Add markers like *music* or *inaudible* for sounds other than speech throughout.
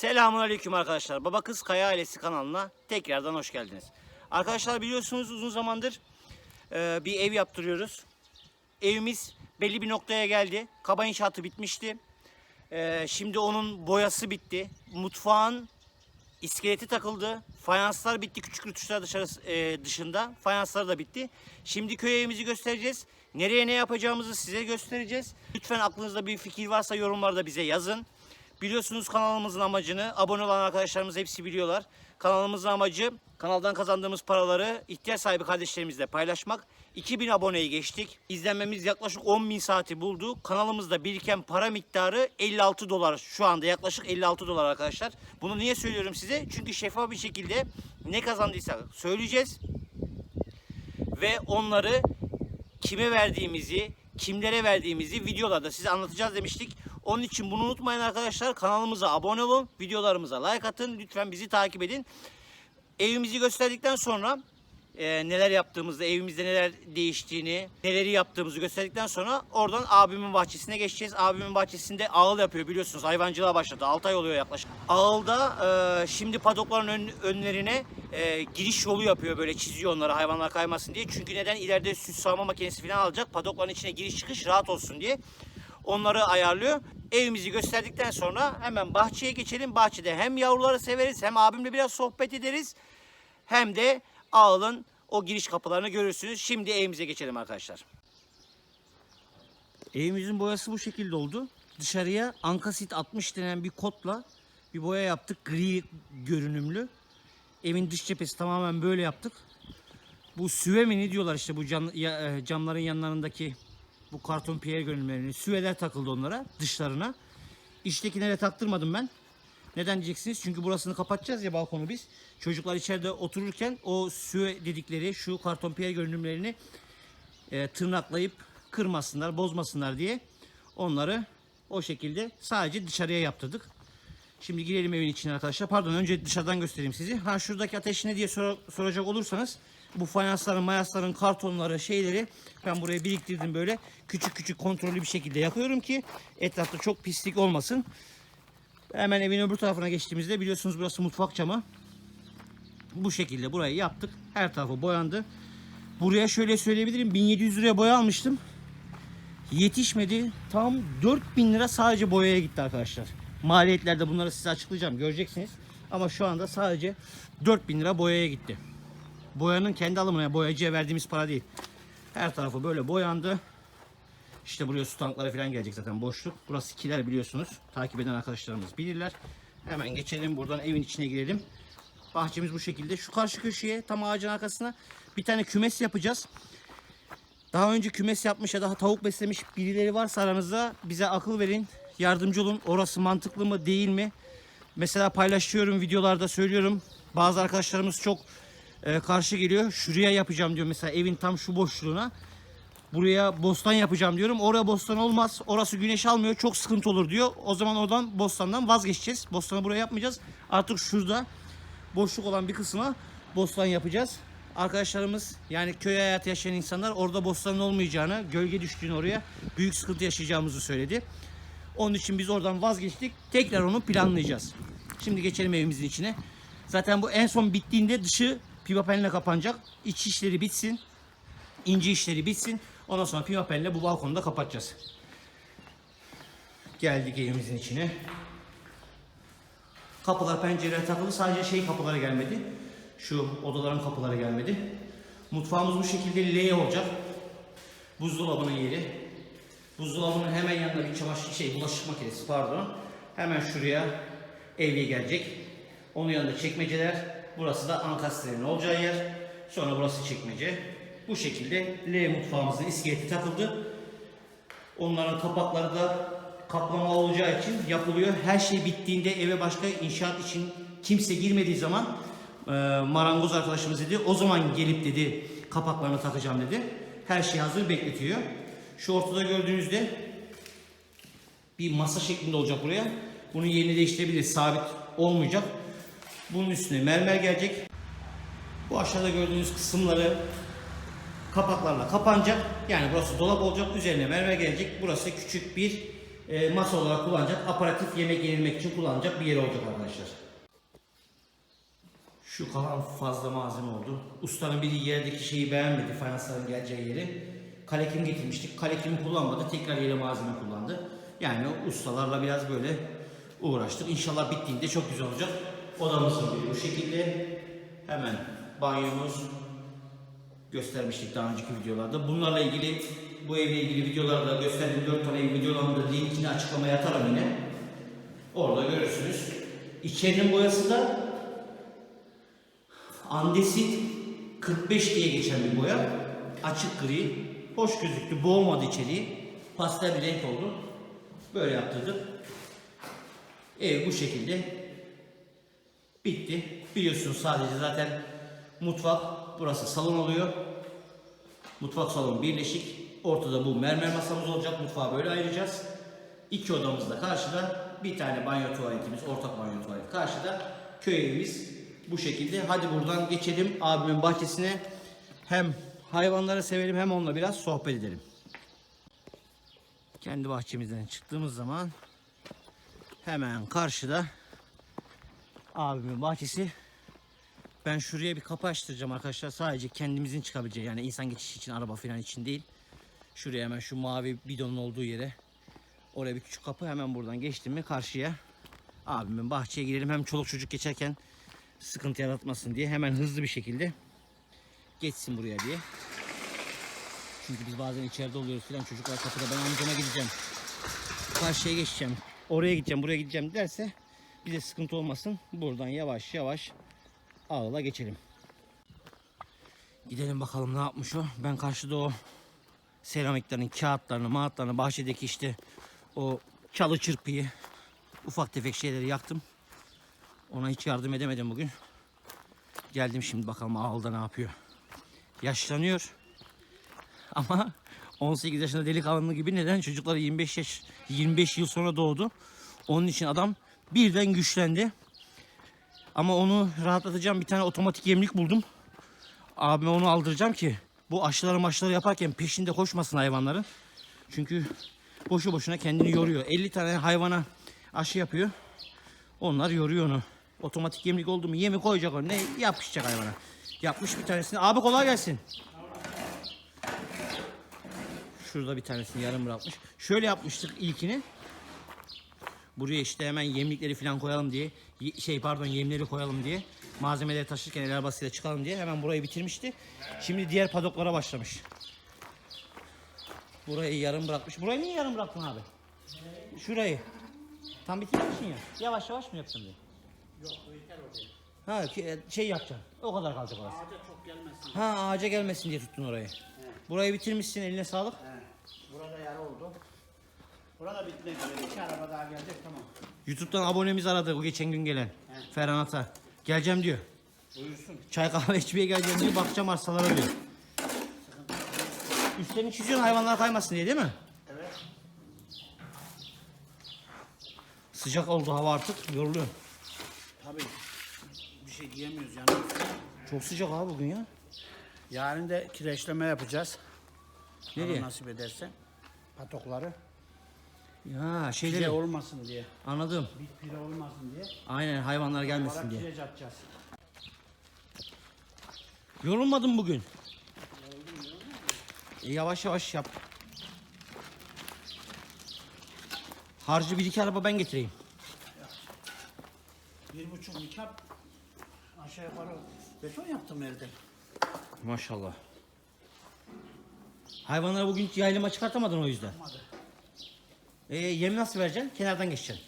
Selamun Aleyküm arkadaşlar. Baba Kız Kaya Ailesi kanalına tekrardan hoş geldiniz. Arkadaşlar biliyorsunuz uzun zamandır e, bir ev yaptırıyoruz. Evimiz belli bir noktaya geldi. Kaba inşaatı bitmişti. E, şimdi onun boyası bitti. Mutfağın iskeleti takıldı. Fayanslar bitti. Küçük rütuşlar dışarısı, e, dışında. Fayanslar da bitti. Şimdi köy evimizi göstereceğiz. Nereye ne yapacağımızı size göstereceğiz. Lütfen aklınızda bir fikir varsa yorumlarda bize yazın. Biliyorsunuz kanalımızın amacını abone olan arkadaşlarımız hepsi biliyorlar. Kanalımızın amacı kanaldan kazandığımız paraları ihtiyaç sahibi kardeşlerimizle paylaşmak. 2000 aboneyi geçtik. İzlenmemiz yaklaşık 10.000 saati buldu. Kanalımızda biriken para miktarı 56 dolar. Şu anda yaklaşık 56 dolar arkadaşlar. Bunu niye söylüyorum size? Çünkü şeffaf bir şekilde ne kazandıysak söyleyeceğiz. Ve onları kime verdiğimizi, kimlere verdiğimizi videolarda size anlatacağız demiştik. Onun için bunu unutmayın arkadaşlar. Kanalımıza abone olun, videolarımıza like atın. Lütfen bizi takip edin. Evimizi gösterdikten sonra e, neler yaptığımızı, evimizde neler değiştiğini, neleri yaptığımızı gösterdikten sonra oradan abimin bahçesine geçeceğiz. Abimin bahçesinde ağıl yapıyor biliyorsunuz. Hayvancılığa başladı. 6 ay oluyor yaklaşık. Ağılda e, şimdi padokların ön- önlerine e, giriş yolu yapıyor böyle çiziyor onları hayvanlar kaymasın diye. Çünkü neden ileride süt sağma makinesi falan alacak. Padokların içine giriş çıkış rahat olsun diye. Onları ayarlıyor. Evimizi gösterdikten sonra hemen bahçeye geçelim. Bahçede hem yavruları severiz hem abimle biraz sohbet ederiz. Hem de ağılın o giriş kapılarını görürsünüz. Şimdi evimize geçelim arkadaşlar. Evimizin boyası bu şekilde oldu. Dışarıya Ankasit 60 denen bir kodla bir boya yaptık. Gri görünümlü. Evin dış cephesi tamamen böyle yaptık. Bu süve mi diyorlar işte bu cam, e, camların yanlarındaki bu karton piyer görünümlerini. Süveler takıldı onlara dışlarına. İçtekilere taktırmadım ben. Neden diyeceksiniz? Çünkü burasını kapatacağız ya balkonu biz. Çocuklar içeride otururken o süve dedikleri şu karton piyer görünümlerini e, tırnaklayıp kırmasınlar, bozmasınlar diye onları o şekilde sadece dışarıya yaptırdık. Şimdi girelim evin içine arkadaşlar. Pardon önce dışarıdan göstereyim sizi. Ha şuradaki ateş ne diye sor- soracak olursanız bu fayansların, mayasların, kartonları, şeyleri ben buraya biriktirdim böyle. Küçük küçük kontrollü bir şekilde yakıyorum ki etrafta çok pislik olmasın. Hemen evin öbür tarafına geçtiğimizde biliyorsunuz burası mutfak camı. Bu şekilde burayı yaptık. Her tarafı boyandı. Buraya şöyle söyleyebilirim. 1700 liraya boya almıştım. Yetişmedi. Tam 4000 lira sadece boyaya gitti arkadaşlar. Maliyetlerde bunları size açıklayacağım. Göreceksiniz. Ama şu anda sadece 4000 lira boyaya gitti. Boyanın kendi alımına yani boyacıya verdiğimiz para değil. Her tarafı böyle boyandı. İşte buraya su tankları falan gelecek zaten boşluk. Burası kiler biliyorsunuz. Takip eden arkadaşlarımız bilirler. Hemen geçelim buradan evin içine girelim. Bahçemiz bu şekilde. Şu karşı köşeye tam ağacın arkasına bir tane kümes yapacağız. Daha önce kümes yapmış ya da tavuk beslemiş birileri varsa aranızda bize akıl verin. Yardımcı olun. Orası mantıklı mı değil mi? Mesela paylaşıyorum videolarda söylüyorum. Bazı arkadaşlarımız çok e, karşı geliyor. Şuraya yapacağım diyor mesela evin tam şu boşluğuna. Buraya bostan yapacağım diyorum. Oraya bostan olmaz. Orası güneş almıyor. Çok sıkıntı olur diyor. O zaman oradan bostandan vazgeçeceğiz. Bostanı buraya yapmayacağız. Artık şurada boşluk olan bir kısma bostan yapacağız. Arkadaşlarımız yani köy hayatı yaşayan insanlar orada bostanın olmayacağını, gölge düştüğünü oraya büyük sıkıntı yaşayacağımızı söyledi. Onun için biz oradan vazgeçtik. Tekrar onu planlayacağız. Şimdi geçelim evimizin içine. Zaten bu en son bittiğinde dışı pipa penle kapanacak. İç işleri bitsin. ince işleri bitsin. Ondan sonra pipa penle bu balkonu da kapatacağız. Geldik evimizin içine. Kapılar pencereler takılı sadece şey kapıları gelmedi. Şu odaların kapıları gelmedi. Mutfağımız bu şekilde L olacak. Buzdolabının yeri. Buzdolabının hemen yanında bir çamaşır şey bulaşık makinesi pardon. Hemen şuraya evye gelecek. Onun yanında çekmeceler. Burası da ankastrenin olacağı yer. Sonra burası çekmece. Bu şekilde L mutfağımızın iskeleti takıldı. Onların kapakları da kaplama olacağı için yapılıyor. Her şey bittiğinde eve başka inşaat için kimse girmediği zaman e, marangoz arkadaşımız dedi o zaman gelip dedi kapaklarını takacağım dedi. Her şey hazır bekletiyor. Şu ortada gördüğünüzde bir masa şeklinde olacak buraya. Bunun yerini değiştirebiliriz. Sabit olmayacak. Bunun üstüne mermer gelecek. Bu aşağıda gördüğünüz kısımları kapaklarla kapanacak. Yani burası dolap olacak. Üzerine mermer gelecek. Burası küçük bir e, masa olarak kullanacak, aparatif yemek yenilmek için kullanacak bir yer olacak arkadaşlar. Şu kalan fazla malzeme oldu. Ustanın biri yerdeki şeyi beğenmedi, fayansların geleceği yeri. Kalekim getirmiştik. Kalekimi kullanmadı, tekrar yere malzeme kullandı. Yani ustalarla biraz böyle uğraştık. İnşallah bittiğinde çok güzel olacak. Odamızın biri bu şekilde. Hemen banyomuz, göstermiştik daha önceki videolarda. Bunlarla ilgili bu evle ilgili videolarda gösterdiğim 4 tane ev videolarını da linkini açıklamaya atarım yine. Orada görürsünüz. İçerinin boyası da Andesit 45 diye geçen bir boya. Açık gri. Hoş gözüktü. Boğmadı içeriği. Pastel bir renk oldu. Böyle yaptırdık. Ev bu şekilde bitti. Biliyorsunuz sadece zaten mutfak burası salon oluyor. Mutfak salon birleşik. Ortada bu mermer masamız olacak. Mutfağı böyle ayıracağız. İki odamızda karşıda. Bir tane banyo tuvaletimiz, ortak banyo tuvalet karşıda. Köy evimiz bu şekilde. Hadi buradan geçelim abimin bahçesine. Hem hayvanları sevelim hem onunla biraz sohbet edelim. Kendi bahçemizden çıktığımız zaman hemen karşıda abimin bahçesi. Ben şuraya bir kapı açtıracağım arkadaşlar. Sadece kendimizin çıkabileceği yani insan geçişi için araba falan için değil. Şuraya hemen şu mavi bidonun olduğu yere oraya bir küçük kapı hemen buradan geçtim mi karşıya abimin bahçeye girelim. Hem çoluk çocuk geçerken sıkıntı yaratmasın diye hemen hızlı bir şekilde geçsin buraya diye. Çünkü biz bazen içeride oluyoruz falan çocuklar kapıda ben amcama gideceğim. Karşıya geçeceğim. Oraya gideceğim buraya gideceğim derse bize sıkıntı olmasın. Buradan yavaş yavaş ağla geçelim. Gidelim bakalım ne yapmış o. Ben karşıda o seramiklerin kağıtlarını, mağıtlarını, bahçedeki işte o çalı çırpıyı, ufak tefek şeyleri yaktım. Ona hiç yardım edemedim bugün. Geldim şimdi bakalım ağılda ne yapıyor. Yaşlanıyor. Ama 18 yaşında delikanlı gibi neden çocukları 25 yaş 25 yıl sonra doğdu. Onun için adam birden güçlendi. Ama onu rahatlatacağım bir tane otomatik yemlik buldum. Abime onu aldıracağım ki bu aşıları maşıları yaparken peşinde koşmasın hayvanların. Çünkü boşu boşuna kendini yoruyor. 50 tane hayvana aşı yapıyor. Onlar yoruyor onu. Otomatik yemlik oldu mu yemi koyacak onu. Ne yapışacak hayvana. Yapmış bir tanesini. Abi kolay gelsin. Şurada bir tanesini yarım bırakmış. Şöyle yapmıştık ilkini. Buraya işte hemen yemlikleri falan koyalım diye. ye- Şey pardon yemleri koyalım diye. Malzemeleri taşırken el arabasıyla çıkalım diye hemen burayı bitirmişti. Şimdi diğer padoklara başlamış. Burayı yarım bırakmış. Burayı niye yarım bıraktın abi? Şurayı. Tam bitirmişsin ya. Yavaş yavaş mı yaptın diye. Yok bu yeter oraya. Ha ki- şey yapacaksın. O kadar kalacak orası. Ağaca çok gelmesin. Ha ağaca gelmesin diye tuttun orayı. Burayı bitirmişsin eline sağlık. He. Burada yarı oldu. Burada bitmek üzere. İki araba daha gelecek tamam. YouTube'dan abonemiz aradı o geçen gün gelen. Ferhan Ata. Geleceğim diyor. Buyursun. Çay kahve içmeye geleceğim diyor. Bakacağım arsalara diyor. Üstlerini çiziyorsun hayvanlar kaymasın diye değil mi? Evet. Sıcak oldu hava artık yoruluyor. Tabii. Bir şey diyemiyoruz yani. Çok sıcak abi bugün ya. Yarın da kireçleme yapacağız. Nereye? Allah nasip ederse. Patokları. Ya Pire şeyleri olmasın diye. anladım. Bir pire olmasın diye. Aynen hayvanlar gelmesin diye. kireç atacağız. Yorulmadın bugün. E, yavaş yavaş yap. Harcı bir iki araba ben getireyim. Bir buçuk mikap aşağı yukarı beton yaptım evde. Maşallah. Hayvanları bugün hiç yaylıma çıkartamadın o yüzden. Olmadı. E, yemi nasıl vereceksin? Kenardan geçeceksin.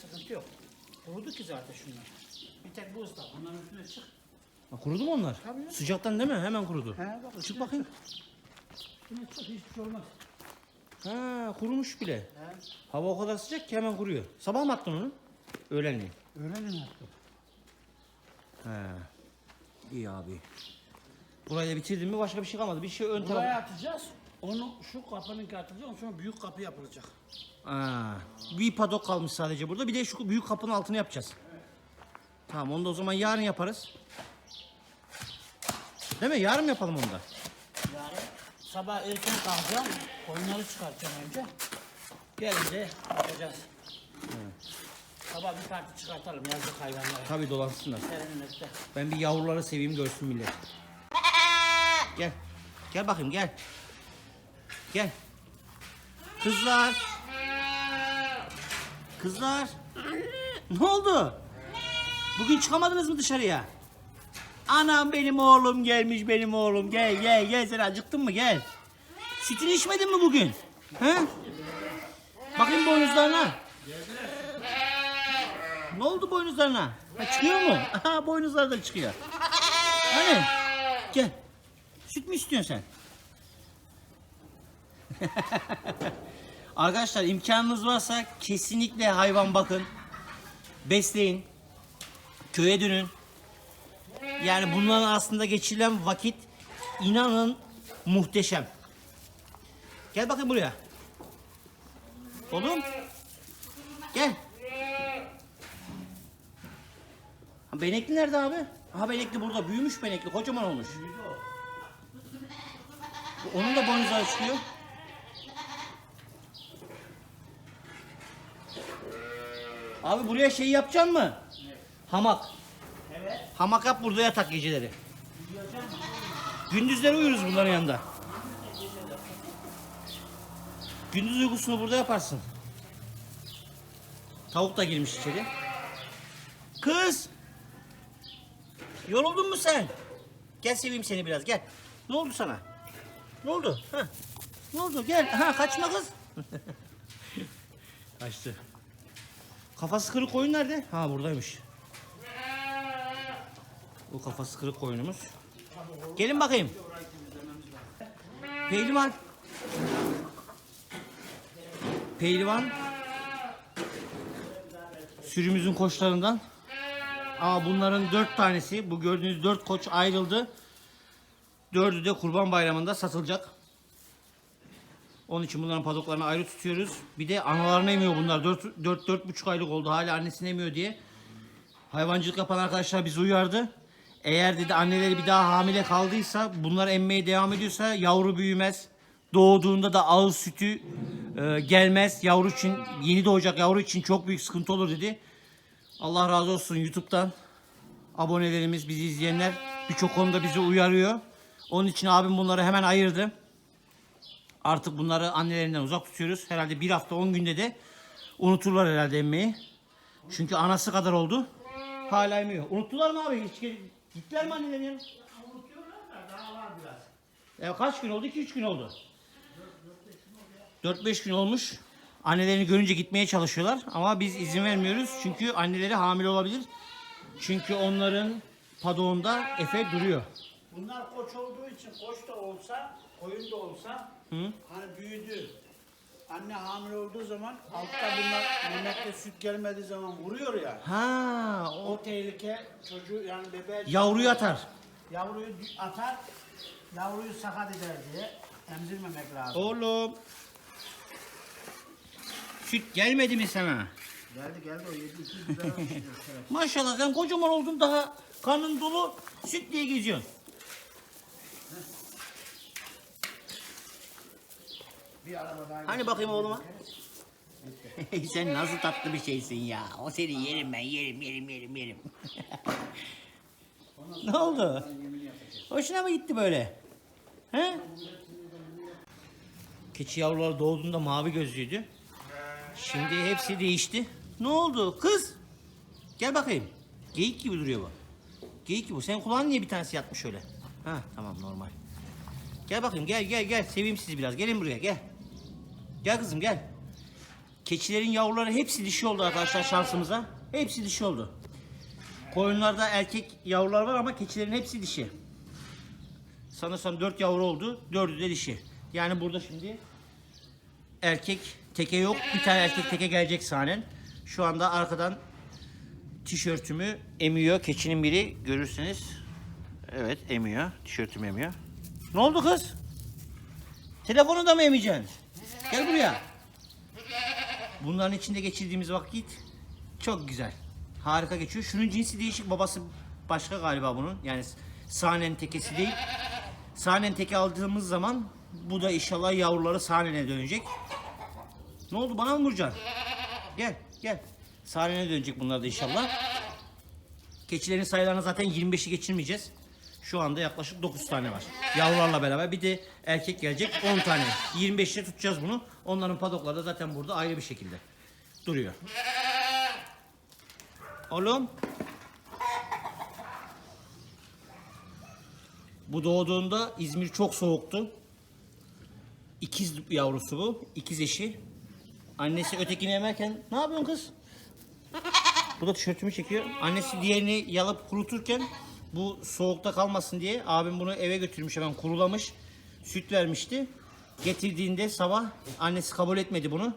Sıkıntı yok. Kurudu ki zaten şunlar. Bir tek bu ıslak. Bunların üstüne çık. Ha, kurudu mu onlar? Tabii. Sıcaktan değil mi? Hemen kurudu. He bak. Çık bakayım. Üstüne çık. Hiçbir şey olmaz. Ha, kurumuş bile. He. Hava o kadar sıcak ki hemen kuruyor. Sabah mı attın onu? Öğlenleyin. Öğrenin artık. He. İyi abi. Burayı da bitirdin mi başka bir şey kalmadı. Bir şey ön Buraya taraf. atacağız. Onu şu kapının atacağız. Ondan sonra büyük kapı yapılacak. Ha. Bir padok kalmış sadece burada. Bir de şu büyük kapının altını yapacağız. Tamam onu da o zaman yarın yaparız. Değil mi? Yarın mı yapalım onu da? Yani sabah erken kalkacağım. Koyunları çıkartacağım önce. Gelince bakacağız. Sabah bir parti çıkartalım yazlık hayvanlara. Tabii dolansınlar. Serinlemekte. Ben bir yavruları seveyim görsün millet. Gel. Gel bakayım gel. Gel. Kızlar. Kızlar. Ne oldu? Bugün çıkamadınız mı dışarıya? Anam benim oğlum gelmiş benim oğlum. Gel gel gel sen acıktın mı gel. Sütünü içmedin mi bugün? He? Bakayım boynuzlarına. Ne oldu boynuzlarına? Ha, çıkıyor mu? Aha boynuzları da çıkıyor. Hani? Gel. Süt mü istiyorsun sen? *laughs* Arkadaşlar imkanınız varsa kesinlikle hayvan bakın. Besleyin. Köye dönün. Yani bunların aslında geçirilen vakit inanın muhteşem. Gel bakayım buraya. Oğlum. Gel. Benekli nerede abi? Ha benekli burada. Büyümüş benekli. Kocaman olmuş. Onun da boynuzları çıkıyor. Abi buraya şey yapacaksın mı? Hamak. Evet. Hamak yap burada yatak geceleri. Gündüzleri uyuruz bunların yanında. Gündüz uykusunu burada yaparsın. Tavuk da girmiş içeri. Kız! Yoruldun mu sen? Gel seveyim seni biraz gel. Ne oldu sana? Ne oldu? Ha? Ne oldu? Gel. Ha kaçma kız. *laughs* Kaçtı. Kafası kırık koyun nerede? Ha buradaymış. Bu kafası kırık koyunumuz. Gelin bakayım. Pehlivan. Pehlivan. Sürümüzün koçlarından. Aa bunların dört tanesi, bu gördüğünüz dört koç ayrıldı. Dördü de kurban bayramında satılacak. Onun için bunların padoklarını ayrı tutuyoruz. Bir de analarını emiyor bunlar. 4 4 4 buçuk aylık oldu. Hala annesini emiyor diye. Hayvancılık yapan arkadaşlar bizi uyardı. Eğer dedi anneleri bir daha hamile kaldıysa, bunlar emmeye devam ediyorsa yavru büyümez. Doğduğunda da ağız sütü e, gelmez. Yavru için, yeni doğacak yavru için çok büyük sıkıntı olur dedi. Allah razı olsun YouTube'dan abonelerimiz, bizi izleyenler birçok konuda bizi uyarıyor. Onun için abim bunları hemen ayırdı. Artık bunları annelerinden uzak tutuyoruz. Herhalde bir hafta 10 günde de unuturlar herhalde emmeyi. Çünkü anası kadar oldu. Hala emiyor. Unuttular mı abi? Hiç gittiler mi annelerin? Unutuyorlar da daha var biraz. Ya kaç gün oldu? 2-3 gün oldu. 4-5 gün olmuş. Annelerini görünce gitmeye çalışıyorlar ama biz izin vermiyoruz. Çünkü anneleri hamile olabilir. Çünkü onların padoğunda Efe duruyor. Bunlar koç olduğu için koç da olsa, koyun da olsa hani büyüdü. Anne hamile olduğu zaman altta bunlar yemekte süt gelmediği zaman vuruyor ya. Ha, o O tehlike çocuğu yani bebeği yavruyu atar. yavruyu dü- atar, yavruyu sakat eder diye emzirmemek lazım. Oğlum. Süt gelmedi mi sana? Geldi geldi o yedi iki güzel. *laughs* Maşallah sen kocaman oldun daha karnın dolu süt diye geziyorsun. Bir araba daha Hani bakayım oğluma? *laughs* Sen nasıl tatlı bir şeysin ya. O seni yerim ben yerim yerim yerim yerim. *laughs* ne oldu? Hoşuna mı gitti böyle? He? Keçi yavruları doğduğunda mavi gözlüydü. Şimdi hepsi değişti. Ne oldu kız? Gel bakayım. Geyik gibi duruyor bu. Geyik gibi. Senin kulağın niye bir tanesi yatmış öyle? Ha tamam normal. Gel bakayım gel gel gel. Seveyim sizi biraz. Gelin buraya gel. Gel kızım gel. Keçilerin yavruları hepsi dişi oldu arkadaşlar şansımıza. Hepsi dişi oldu. Koyunlarda erkek yavrular var ama keçilerin hepsi dişi. Sanırsam dört yavru oldu. Dördü de dişi. Yani burada şimdi erkek teke yok. Bir tane erkek teke gelecek sahnen. Şu anda arkadan tişörtümü emiyor. Keçinin biri görürseniz. Evet emiyor. Tişörtümü emiyor. Ne oldu kız? Telefonu da mı emeceksin? Gel buraya. Bunların içinde geçirdiğimiz vakit çok güzel. Harika geçiyor. Şunun cinsi değişik. Babası başka galiba bunun. Yani sahnen tekesi değil. Sahnen teke aldığımız zaman bu da inşallah yavruları sahnene dönecek. Ne oldu bana mı vuracaksın? Gel gel. Sahnene dönecek bunlar da inşallah. Keçilerin sayılarını zaten 25'i geçirmeyeceğiz. Şu anda yaklaşık 9 tane var. Yavrularla beraber bir de erkek gelecek 10 tane. 25'te tutacağız bunu. Onların padokları da zaten burada ayrı bir şekilde duruyor. Oğlum. Bu doğduğunda İzmir çok soğuktu. İkiz yavrusu bu. ikiz eşi. Annesi ötekini emerken ne yapıyorsun kız? Bu da tişörtümü çekiyor. Annesi diğerini yalıp kuruturken bu soğukta kalmasın diye abim bunu eve götürmüş hemen kurulamış. Süt vermişti. Getirdiğinde sabah annesi kabul etmedi bunu.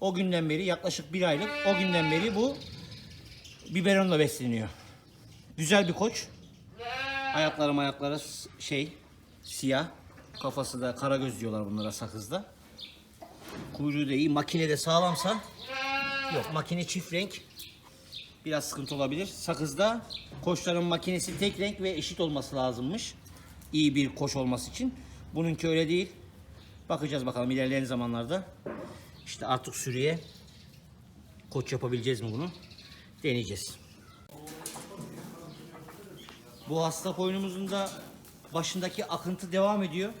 O günden beri yaklaşık bir aylık o günden beri bu biberonla besleniyor. Güzel bir koç. Ayakları ayakları şey siyah. Kafası da kara göz diyorlar bunlara sakızda. Kuyruğu da iyi. Makine de sağlamsa yok makine çift renk biraz sıkıntı olabilir. Sakızda koçların makinesi tek renk ve eşit olması lazımmış. İyi bir koç olması için. Bununki öyle değil. Bakacağız bakalım ilerleyen zamanlarda. İşte artık sürüye koç yapabileceğiz mi bunu? Deneyeceğiz. Bu hasta koyunumuzun da başındaki akıntı devam ediyor.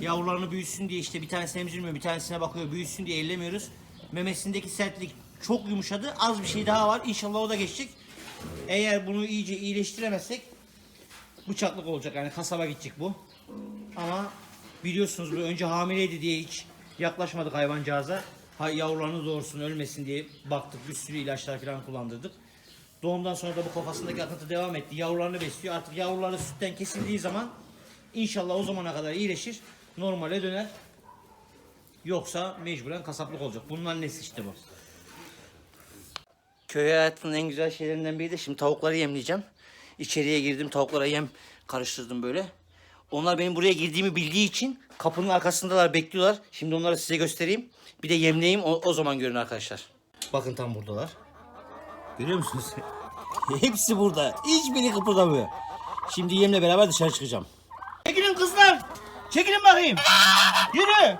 Yavrularını büyüsün diye işte bir tanesine emzirmiyor, bir tanesine bakıyor, büyüsün diye ellemiyoruz. Memesindeki sertlik çok yumuşadı. Az bir şey daha var. İnşallah o da geçecek. Eğer bunu iyice iyileştiremezsek bıçaklık olacak. Yani kasaba gidecek bu. Ama biliyorsunuz bu önce hamileydi diye hiç yaklaşmadık hayvancağıza. Ha, yavrularını doğursun ölmesin diye baktık. Bir sürü ilaçlar falan kullandırdık. Doğumdan sonra da bu kafasındaki akıntı devam etti. Yavrularını besliyor. Artık yavruları sütten kesildiği zaman inşallah o zamana kadar iyileşir. Normale döner. Yoksa mecburen kasaplık olacak. Bunun annesi işte bu. Köy hayatının en güzel şeylerinden biri de şimdi tavukları yemleyeceğim. İçeriye girdim tavuklara yem karıştırdım böyle. Onlar benim buraya girdiğimi bildiği için kapının arkasındalar bekliyorlar. Şimdi onları size göstereyim. Bir de yemleyeyim o, o zaman görün arkadaşlar. Bakın tam buradalar. Görüyor musunuz? *laughs* Hepsi burada. Hiçbiri kıpırdamıyor. Şimdi yemle beraber dışarı çıkacağım. Çekilin kızlar. Çekilin bakayım. Yürü.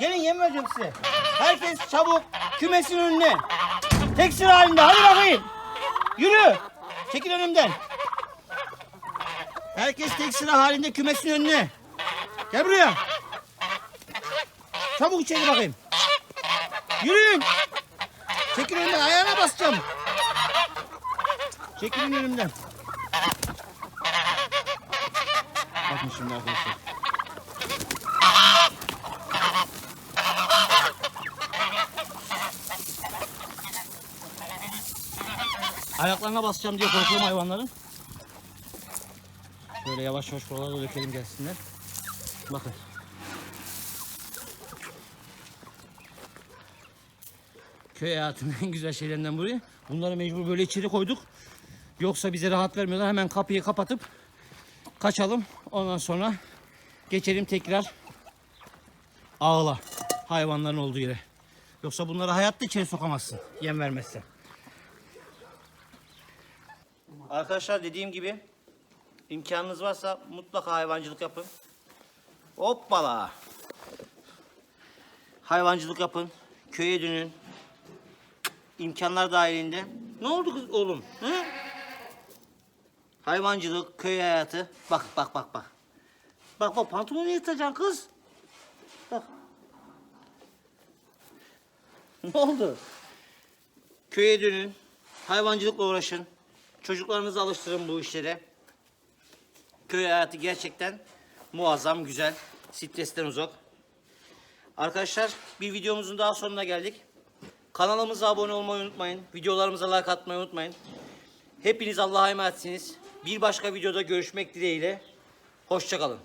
Gelin yem vereceğim size. Herkes çabuk kümesin önüne. Tek sıra halinde. Hadi bakayım. Yürü. Çekil önümden. Herkes tek sıra halinde kümesin önüne. Gel buraya. Çabuk içeri bakayım. Yürüyün. Çekil önümden ayağına basacağım. Çekilin önümden. Bakın şimdi arkadaşlar. Ayaklarına basacağım diye korkuyorum hayvanların. Şöyle yavaş yavaş buralara dökelim gelsinler. Bakın. Köy hayatının en güzel şeylerinden buraya. Bunları mecbur böyle içeri koyduk. Yoksa bize rahat vermiyorlar. Hemen kapıyı kapatıp kaçalım. Ondan sonra geçelim tekrar ağla hayvanların olduğu yere. Yoksa bunları hayatta içeri sokamazsın yem vermezsen. Arkadaşlar dediğim gibi imkanınız varsa mutlaka hayvancılık yapın. Hoppala. Hayvancılık yapın. Köye dönün. İmkanlar dahilinde. Ne oldu kız oğlum? Hı? Hayvancılık, köy hayatı. Bak bak bak bak. Bak bak pantolonu yırtacaksın kız. Bak. Ne oldu? Köye dönün. Hayvancılıkla uğraşın. Çocuklarınızı alıştırın bu işlere. Köy hayatı gerçekten muazzam, güzel. Stresten uzak. Arkadaşlar bir videomuzun daha sonuna geldik. Kanalımıza abone olmayı unutmayın. Videolarımıza like atmayı unutmayın. Hepiniz Allah'a emanetsiniz. Bir başka videoda görüşmek dileğiyle. Hoşçakalın.